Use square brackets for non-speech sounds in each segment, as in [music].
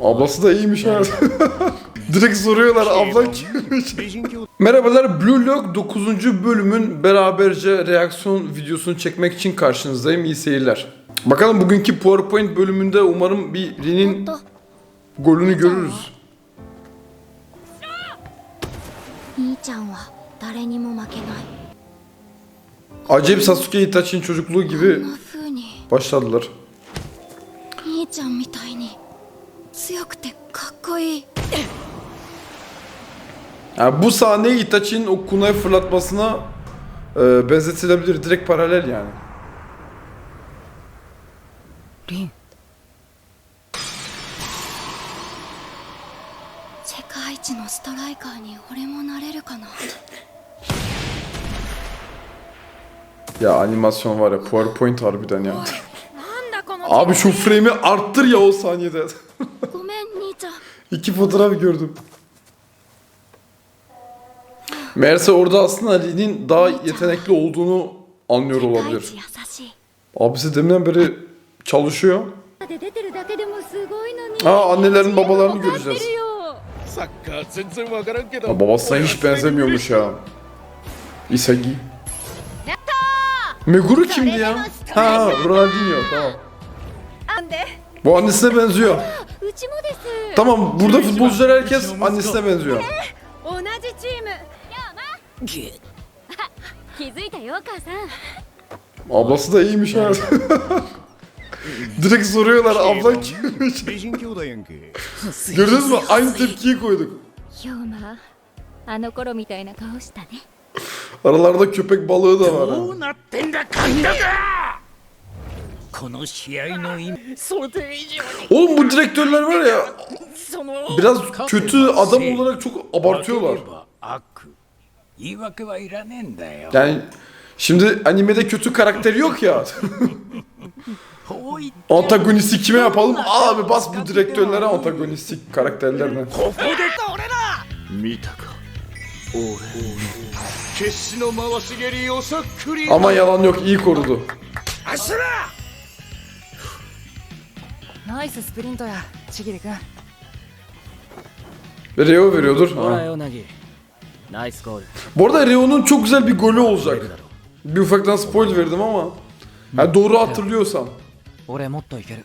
Ablası da iyiymiş ha. [laughs] Direkt soruyorlar abla kimmiş? [laughs] Merhabalar Blue Lock 9. bölümün beraberce reaksiyon videosunu çekmek için karşınızdayım. İyi seyirler. Bakalım bugünkü PowerPoint bölümünde umarım bir Rin'in golünü görürüz. Acayip Sasuke Itachi'nin çocukluğu gibi başladılar. くてかっこいい Yani bu sahne Itachi'nin o kunayı fırlatmasına e, benzetilebilir. Direkt paralel yani. リン世界一のストライカーに俺もなれるかな Ya animasyon var ya PowerPoint harbiden ya. なんだこの Abi şu frame'i arttır ya o saniyede. [laughs] iki fotoğraf gördüm. Meğerse orada aslında Ali'nin daha yetenekli olduğunu anlıyor olabilir. Abisi deminden beri çalışıyor. Aa annelerin babalarını göreceğiz. Ya, babasına hiç benzemiyormuş ya. Isagi. Meguru kimdi ya? Ha Ronaldinho tamam. Bu annesine benziyor. Tamam burada futbolcular herkes annesine benziyor. Ablası da iyiymiş ha. [laughs] Direkt soruyorlar abla kimmiş? [laughs] Gördünüz mü? Aynı tepkiyi koyduk. Aralarda köpek balığı da var. Oğlum bu direktörler var ya biraz kötü adam olarak çok abartıyorlar. Yani şimdi animede kötü karakteri yok ya. [laughs] Antagonisti kime yapalım? Abi bas bu direktörlere antagonistik karakterlerine. Ama yalan yok iyi korudu. Aşırı! ナイススプリントやちぎりくん Ve Reo veriyordur. ほら Ha. よなぎナイスゴール Bu arada Reo'nun çok güzel bir golü olacak. Bir ufaktan spoil verdim ama. Ha, doğru hatırlıyorsam. 俺もっといける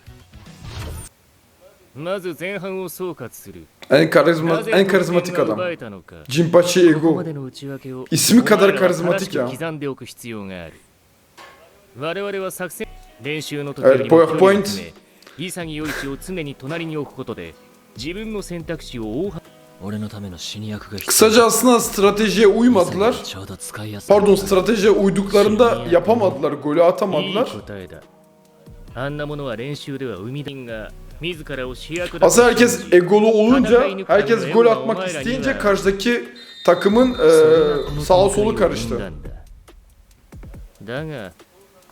まず前半を総括する。 En karizma, なぜ en 得点 karizmatik が adam. 奪えたのか。 Jinpachi ここ Ego. までの内訳を İsmi kadar お前らは karizmatik 正 ya. しく刻んでおく必要がある。我々は作戦練習の時 Evet, よりも距離を PowerPoint 詰め、 潔い位置を常に隣に置くことで自分の選択肢を大幅俺のための死に役が必 Kısaca aslında stratejiye uymadılar. ちょうど使いやすい Pardon stratejiye uyduklarında yapamadılar, golü いい atamadılar. 答えだ。あんなものは練習では生み出んが自らを主役だと Aslında herkes egolu olunca, herkes gol atmak isteyince karşıdaki takımın eee sağa solu karıştı. だが後半も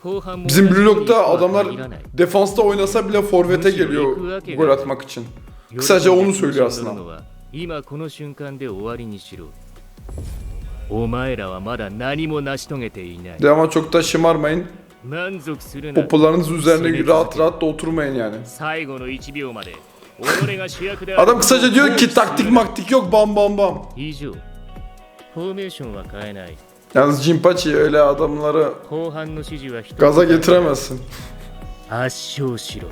Bizim 同じ Blue ように Lock'ta とは adamlar 限らない defansta oynasa bile forvete geliyor gol atmak için. Kısaca onu söylüyor aslında. 今この瞬間で終わりにしろお前らはまだ何も成し遂げていない De ama çok da şımarmayın. 満足するな Popolarınız üzerine rahat rahat da oturmayın yani. [laughs] 最後の1秒まで己が主役である Adam kısaca diyor ki taktik maktik yok bam bam bam. 以上フォーメーションは変えない Yalnız Jinpachi öyle adamları 後半の指示は一つ gaza getiremezsin. 圧勝しろ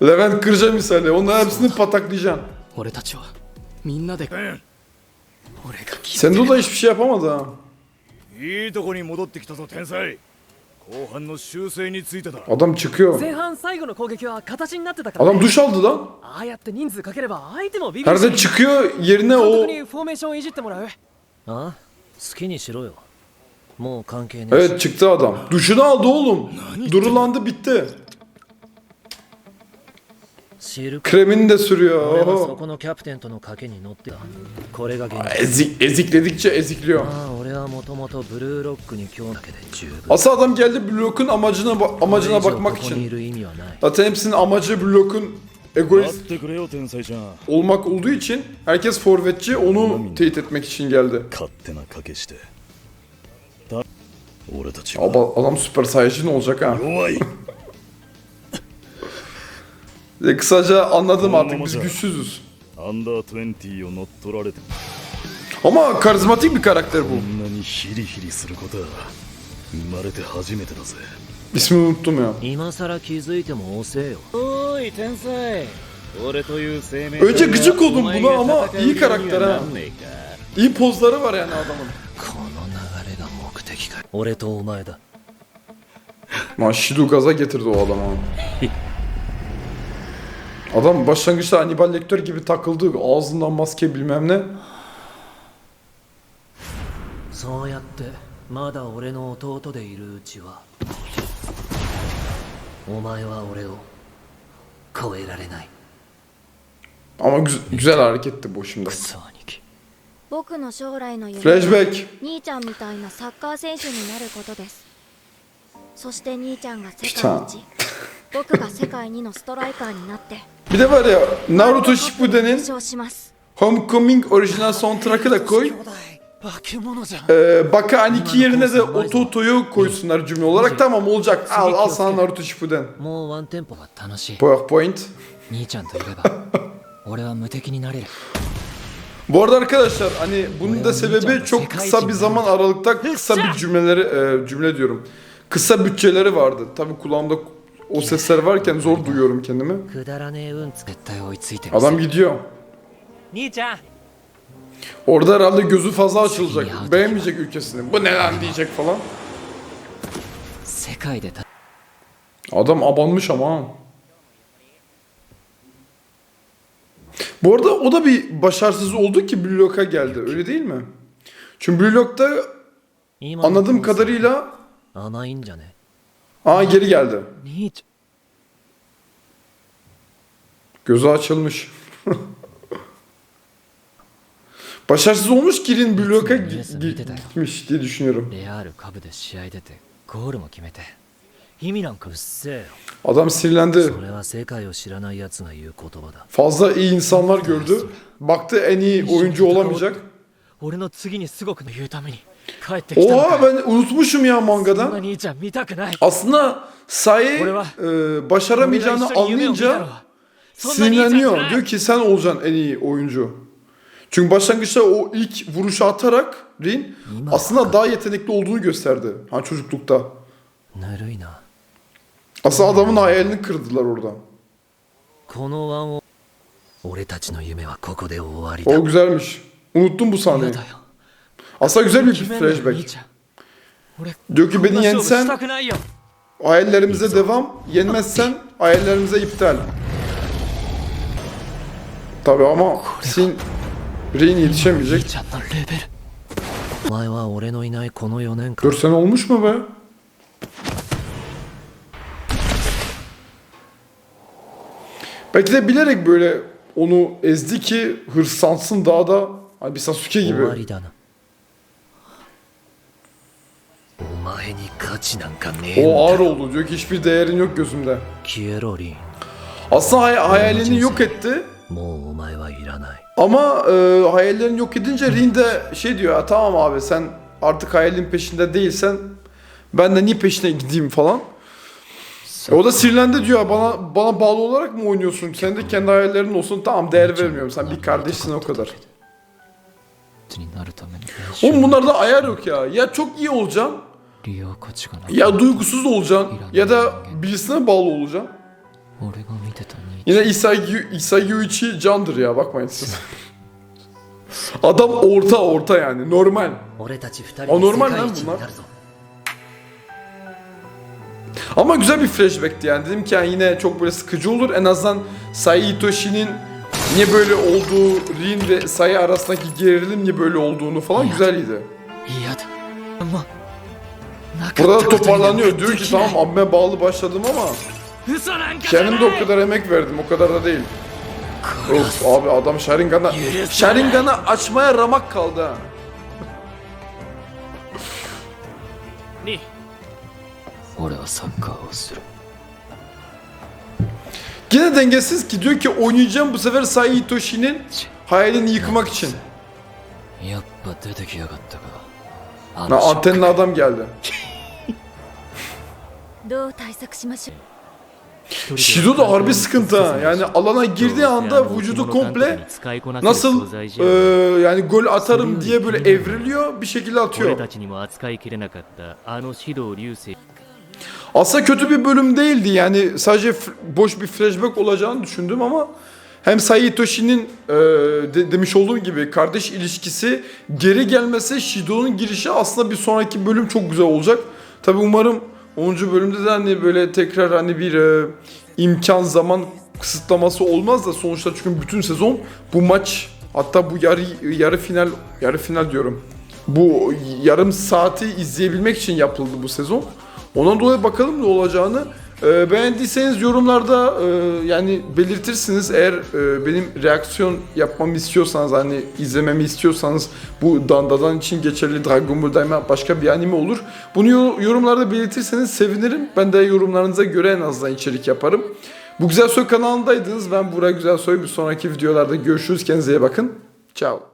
Levent Kırca misali onların hepsini pataklayacaksın. 俺たちはみんなで俺が気 Sendo da hiçbir şey yapamadı ha. いいとこに戻ってきたぞ天才後半の修正についてだ Adam çıkıyor. 前半最後の攻撃は形になってたから、 Adam duş aldı lan. ああやって人数かければ相手もビビるし Nerede çıkıyor yerine 監 o 督にフォーメーションをいじってもらうあ Evet çıktı adam. Duşunu aldı oğlum. Durulandı bitti. Kremini de sürüyor. Oho. Ezik, ezikledikçe ezikliyor. Aslında adam geldi blokun amacına amacına bakmak için. Zaten hepsinin amacı blokun egoist olmak olduğu için herkes forvetçi onu teyit etmek için geldi. Abi adam süper sayıcı olacak ha? e, [laughs] kısaca anladım artık biz güçsüzüz. Ama karizmatik bir karakter bu. İsmini unuttum ya. 今さら気づいても遅えよおい天才俺という生命 Önce gıcık oldum buna ama iyi karakter ha. İyi pozları var yani adamın. この流れが目的か俺とお前だ Lan Shido gaza getirdi o adamı. Adam başlangıçta Hannibal Lecter gibi takıldı. Ağzından maske bilmem ne. そうやってまだ俺の弟でいるうちはお前は俺を 超えられない Ama güz- güzel hareketti bu şimdi. クソ兄貴僕の将来の夢は Flashback. 兄ちゃんみたいなサッカー選手になることですそして兄ちゃんが世界一僕が世界2のストライカーになって Bir de var ya Naruto Shippuden'in 優勝します Homecoming orijinal soundtrack'ı da koy. Ee, Bakaniki yerine de Ototo'yu koysunlar cümle olarak. Tamam olacak. Al, al sana Naruto Shippuden. PowerPoint. [laughs] Bu arada arkadaşlar hani bunun da sebebi çok kısa bir zaman aralıkta kısa bir cümleleri e, cümle diyorum. Kısa bütçeleri vardı. Tabi kulağımda o sesler varken zor duyuyorum kendimi. Adam gidiyor. Orada herhalde gözü fazla açılacak. Beğenmeyecek ülkesini. Bu ne lan diyecek falan. Adam abanmış ama. Bu arada o da bir başarısız oldu ki Blue Lock'a geldi. Öyle değil mi? Çünkü Blue Lock'ta anladığım kadarıyla Aa geri geldi. Hiç. Gözü açılmış. [laughs] Başarısız olmuş Kirin bloka gi- gi- gitmiş diye düşünüyorum. Adam sinirlendi. Fazla iyi insanlar gördü. Baktı en iyi oyuncu olamayacak. Oha ben unutmuşum ya mangadan. Aslında Sae e, başaramayacağını anlayınca sinirleniyor. Diyor ki sen olacaksın en iyi oyuncu. Çünkü başlangıçta o ilk vuruşu atarak Rin aslında daha yetenekli olduğunu gösterdi. Ha çocuklukta. Aslında adamın hayalini kırdılar orada. O güzelmiş. Unuttum bu sahneyi. Aslında güzel bir flashback. Diyor ki beni yensen hayallerimize devam, yenmezsen hayallerimize iptal. Tabi ama sin Rin 兄 yetişemeyecek. ちゃんのレベルお前は俺のいないこの4年間 4 sene olmuş mu be? Belki de bilerek böyle onu ezdi ki hırslansın daha da hani bir Sasuke 終わ gibi. りだなお前に価値なんかねえん O ağır だよ oldu diyor ki hiçbir değerin yok gözümde. 消えろリン Aslında hay- hayalini yok etti ama e, hayallerini yok edince Rin de şey diyor ya tamam abi sen artık hayalin peşinde değilsen ben de niye peşine gideyim falan. O da sinirlendi diyor bana bana bağlı olarak mı oynuyorsun? Sen de kendi hayallerin olsun tamam değer vermiyorum sen bir kardeşsin o kadar. Oğlum bunlarda ayar yok ya. Ya çok iyi olacaksın ya duygusuz olacaksın ya da birisine bağlı olacaksın. Yine Isagi, Isagi candır ya bakmayın siz. Adam orta orta yani normal. O normal lan bunlar. Ama güzel bir flashback'ti yani. Dedim ki yani yine çok böyle sıkıcı olur. En azından Sai Itoshi'nin niye böyle olduğu, Rin ve Sai arasındaki gerilim niye böyle olduğunu falan güzeldi. Burada toparlanıyor. Diyor ki tamam amme bağlı başladım ama kendim な de o い kadar emek verdim. O kadar da değil. Of abi adam Sharingan'a Sharingan'ı açmaya ramak kaldı ha. に俺はサッカーをする Yine dengesiz ki diyor ki oynayacağım bu sefer Sai Itoshi'nin hayalini yıkmak için. やっぱ出てきやがったかあ Ha, のショック antenli adam geldi. [laughs] どう対策しましょう Shido da harbi sıkıntı ha. Yani alana girdiği anda vücudu komple nasıl e, yani gol atarım diye böyle evriliyor bir şekilde atıyor. Aslında kötü bir bölüm değildi yani sadece boş bir flashback olacağını düşündüm ama hem Sayitoshi'nin e, de, demiş olduğum gibi kardeş ilişkisi geri gelmesi Shido'nun girişi aslında bir sonraki bölüm çok güzel olacak. Tabi umarım 10. bölümde de hani böyle tekrar hani bir e, imkan zaman kısıtlaması olmaz da sonuçta çünkü bütün sezon bu maç hatta bu yarı yarı final yarı final diyorum. Bu yarım saati izleyebilmek için yapıldı bu sezon. Ondan dolayı bakalım ne olacağını. Ee, beğendiyseniz yorumlarda e, yani belirtirsiniz. Eğer e, benim reaksiyon yapmamı istiyorsanız hani izlememi istiyorsanız bu Dandadan için geçerli Dragon Ball Daima başka bir anime olur. Bunu yo- yorumlarda belirtirseniz sevinirim. Ben de yorumlarınıza göre en azından içerik yaparım. Bu Güzel Soy kanalındaydınız. Ben Burak Güzel Soy. Bir sonraki videolarda görüşürüz. Kendinize iyi bakın. Ciao.